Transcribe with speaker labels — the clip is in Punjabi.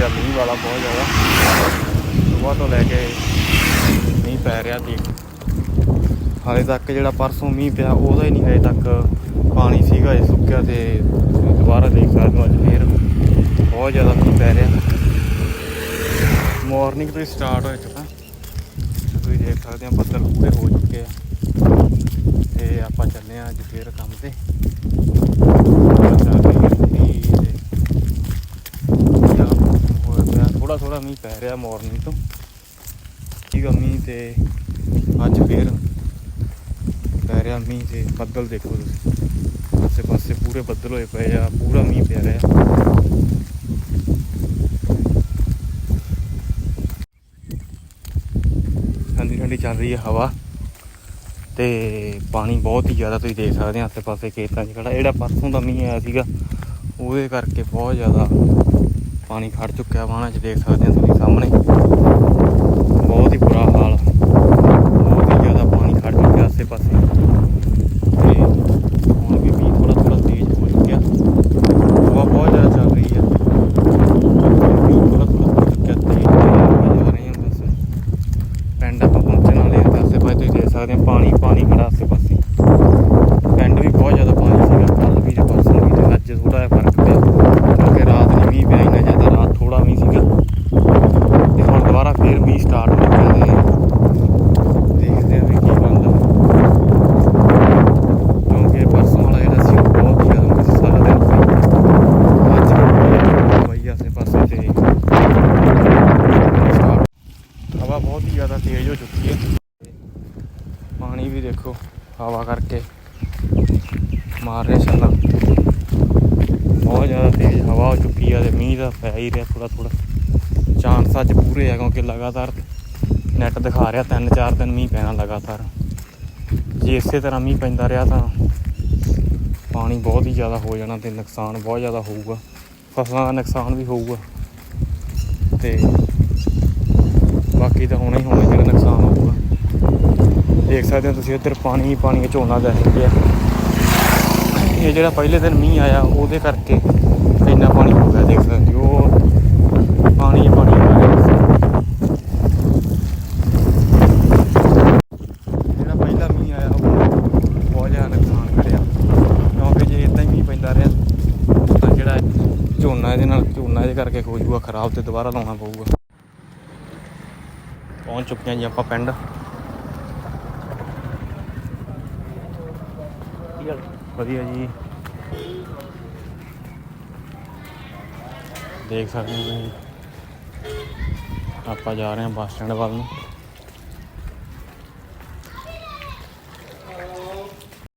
Speaker 1: ਪਿਆ ਮੀਂਹ ਵਾਲਾ ਬਹੁਤ ਜ਼ਿਆਦਾ। ਸੁਬਾਹ ਤੋਂ ਲੈ ਕੇ ਮੀਂਹ ਪੈ ਰਿਹਾ ਸੀ। ਹਾਲੇ ਤੱਕ ਜਿਹੜਾ ਪਰਸੋਂ ਮੀਂਹ ਪਿਆ ਉਹਦਾ ਹੀ ਨਹੀਂ ਹਜੇ ਤੱਕ ਪਾਣੀ ਸੀਗਾ, ਇਹ ਸੁੱਕਿਆ ਤੇ ਦੁਬਾਰਾ ਦੇਖ ਸਕਦੇ ਹੋ ਅੱਜ ਫੇਰ ਬਹੁਤ ਜ਼ਿਆਦਾ ਮੀਂਹ ਪੈ ਰਿਹਾ। ਮਾਰਨਿੰਗ ਤੋਂ ਸਟਾਰਟ ਹੋ ਚੁੱਕਾ ਤੁਸੀਂ ਦੇਖ ਸਕਦੇ ਹੋ, ਬੱਦਲ ਪੂਰੇ ਹੋ ਚੁੱਕੇ ਆ। ਤੇ ਆਪਾਂ ਚੱਲੇ ਆ ਅੱਜ ਫੇਰ ਕੰਮ ਤੇ। ਪੈ ਰਿਹਾ ਮਾਰਨਿੰਗ ਤੋਂ। ਠੀਕ ਆ, ਮੀਂਹ ਤੇ ਅੱਜ ਫੇਰ ਪੈ ਰਿਹਾ ਮੀਂਹ ਤੇ। ਬੱਦਲ ਦੇਖੋ ਤੁਸੀਂ। ਆਸੇ ਪਾਸੇ ਪੂਰੇ ਬੱਦਲ ਹੋਏ ਪਏ ਆ, ਪੂਰਾ ਮੀਂਹ ਪੈ ਰਿਹਾ। ਠੰਡੀ ਠੰਡੀ ਚੱਲ ਰਹੀ ਹੈ ਹਵਾ ਤੇ ਪਾਣੀ ਬਹੁਤ ਹੀ ਜ਼ਿਆਦਾ ਤੁਸੀਂ ਦੇਖ ਸਕਦੇ ਆ ਆਸੇ ਪਾਸੇ ਖੇਤਾਂ 'ਚ ਖੜਾ ਜਿਹੜਾ ਪਰਸੋਂ ਦਾ ਮੀਂਹ ਆਇਆ ਸੀਗਾ, ਉਹਦੇ ਕਰਕੇ ਬਹੁਤ ਜ਼ਿਆਦਾ ਪਾਣੀ ਖੜ ਚੁੱਕਿਆ ਵਾਹਣਾ 'ਚ। ਦੇਖ ਸਕਦੇ ਆ ਤੁਸੀਂ। ਸਾਹਮਣੇ। ਬਹੁਤ ਹੀ ਬੁਰਾ ਹਾਲ। ਬਹੁਤ ਹੀ ਜ਼ਿਆਦਾ ਪਾਣੀ ਖੜ ਚੁੱਕਿਆ ਆਸੇ ਪਾਸੇ ਤੇ ਹੁਣ ਵੀ ਮੀਂਹ ਥੋੜਾ ਥੋੜਾ ਤੇਜ਼ ਹੋ ਚੁੱਕਿਆ। ਹਵਾ ਬਹੁਤ ਜ਼ਿਆਦਾ ਚੱਲ ਰਹੀ ਆ। ਮੀਂਹ ਥੋੜਾ ਥੋੜਾ ਹੋ ਚੁੱਕਿਆ ਤੇਜ਼ ਹਵਾ ਜਾ ਰਹੀ ਆ ਬਸ। ਪਿੰਡ ਆਪਾਂ ਪਹੁੰਚਣ ਵਾਲੇ ਆਸੇ ਪਾਸੇ ਤੁਸੀਂ ਦੇਖ ਸਕਦੇ ਹੋ ਪਾਣੀ ਪਾਣੀ ਖੜਾ ਆਸੇ ਪਾਸੇ ਪਿੰਡ ਵੀ ਬਹੁਤ ਜ਼ਿਆਦਾ ਪਾਣੀ ਸੀਗਾ ਕੱਲ ਵੀ ਤੇ ਪਰਸੋਂ ਵੀ ਤੇ ਅੱਜ ਥੋੜਾ ਜਿਹਾ ਫ਼ਰਕ ਪਿਆ ਕਿਉਂਕਿ ਰਾਤ ਨਹੀਂ ਮੀਂਹ ਪਿਆ ਇੰਨਾ ਜ਼ਿਆਦਾ ਰਾਤ ਥੋੜਾ ਮੀਂਹ ਸੀਗਾ ਤੇ ਹੁਣ ਦੁਬਾਰਾ ਫੇਰ ਮੀਂਹ ਸਟਾਰਟ ਹੋ ਗਿਆ ਤੇ ਦੇਖਦੇ ਆ ਵੀ ਕੀ ਬਣਦਾ ਕਿਉਂਕਿ ਪਰਸੋਂ ਵਾਲਾ ਜਿਹੜਾ ਸੀ ਉਹ ਬਹੁਤ ਜ਼ਿਆਦਾ ਮੀਂਹ ਸੀ ਸਾਰਾ ਦਿਨ ਪਈ ਅੱਜ ਵੀ ਬਹੁਤ ਜ਼ਿਆਦਾ ਪਈ ਆਸੇ ਪਾਸੇ ਤੇ start ਹਵਾ ਬਹੁਤ ਹੀ ਜ਼ਿਆਦਾ ਤੇਜ਼ ਹੋ ਚੁੱਕੀ ਹੈ। ਪਾਣੀ ਵੀ ਦੇਖੋ, ਹਵਾ ਕਰਕੇ ਮਾਰ ਰਿਹਾ ਛੱਲਾ ਬਹੁਤ ਜ਼ਿਆਦਾ ਤੇਜ਼ ਹਵਾ ਹੋ ਚੁੱਕੀ ਹੈ ਤੇ ਮੀਂਹ ਦਾ ਪੈ ਹੀ ਰਿਹਾ ਥੋੜਾ ਥੋੜਾ ਚਾਂਸ ਅੱਜ ਪੂਰੇ ਆ ਕਿਉਂਕਿ ਲਗਾਤਾਰ ਨੈਟ ਦਿਖਾ ਰਿਹਾ, ਤਿੰਨ ਚਾਰ ਦਿਨ ਮੀਂਹ ਪੈਣਾ ਲਗਾਤਾਰ। ਜੇ ਇਸੇ ਤਰ੍ਹਾਂ ਮੀਂਹ ਪੈਂਦਾ ਰਿਹਾ ਤਾਂ ਪਾਣੀ ਬਹੁਤ ਹੀ ਜ਼ਿਆਦਾ ਹੋ ਜਾਣਾ ਤੇ ਨੁਕਸਾਨ ਬਹੁਤ ਜ਼ਿਆਦਾ ਹੋਊਗਾ। ਫਸਲਾਂ ਦਾ ਨੁਕਸਾਨ ਵੀ ਹੋਊਗਾ। ਤੇ ਬਾਕੀ ਤਾਂ ਹੋਣਾ ਹੀ ਹੋਣਾ ਜਿਹੜਾ ਨੁਕਸਾਨ ਹੋਊਗਾ। ਦੇਖ ਸਕਦੇ ਹੋ ਤੁਸੀਂ ਇੱਧਰ ਪਾਣੀ ਹੀ ਪਾਣੀ ਝੋਨਾ ਦੇਖ ਰਿਹਾ ਇਹ ਜਿਹੜਾ ਪਹਿਲੇ ਦਿਨ ਮੀਂਹ ਆਇਆ, ਉਹਦੇ ਕਰਕੇ ਇੰਨਾ ਪਾਣੀ ਹੋ ਗਿਆ, ਦੇਖ ਸਕਦੇ ਹੋ। ਪਾਣੀ ਹੀ ਪਾਣੀ ਆ ਗਿਆ। ਜਿਹੜਾ ਪਹਿਲਾ ਮੀਂਹ ਆਇਆ, ਉਹ ਬਹੁਤ ਜ਼ਿਆਦਾ ਨੁਕਸਾਨ ਕਰਿਆ। ਕਿਉਂਕਿ ਜੇ ਇਦਾਂ ਹੀ ਮੀਂਹ ਪੈਂਦਾ ਰਿਹਾ, ਤਾਂ ਜਿਹੜਾ ਝੋਨਾ ਇਹਦੇ ਨਾਲ, ਝੋਨਾ ਇਹਦੇ ਕਰਕੇ ਹੋ ਜੂਗਾ ਖਰਾਬ ਤੇ ਦੁਬਾਰਾ ਲਾਉਣਾ ਪਊਗਾ। ਪਹੁੰਚ ਚੁੱਕੇ ਹਾਂ ਜੀ ਆਪਾਂ ਪਿੰਡ। ਵਧੀਆ ਜੀ। ਦੇਖ ਸਕਦੇ ਹੋ ਤੁਸੀਂ। ਆਪਾਂ ਜਾ ਰਹੇ ਹਾਂ ਬੱਸ ਸਟੈਂਡ ਵੱਲ ਨੂੰ।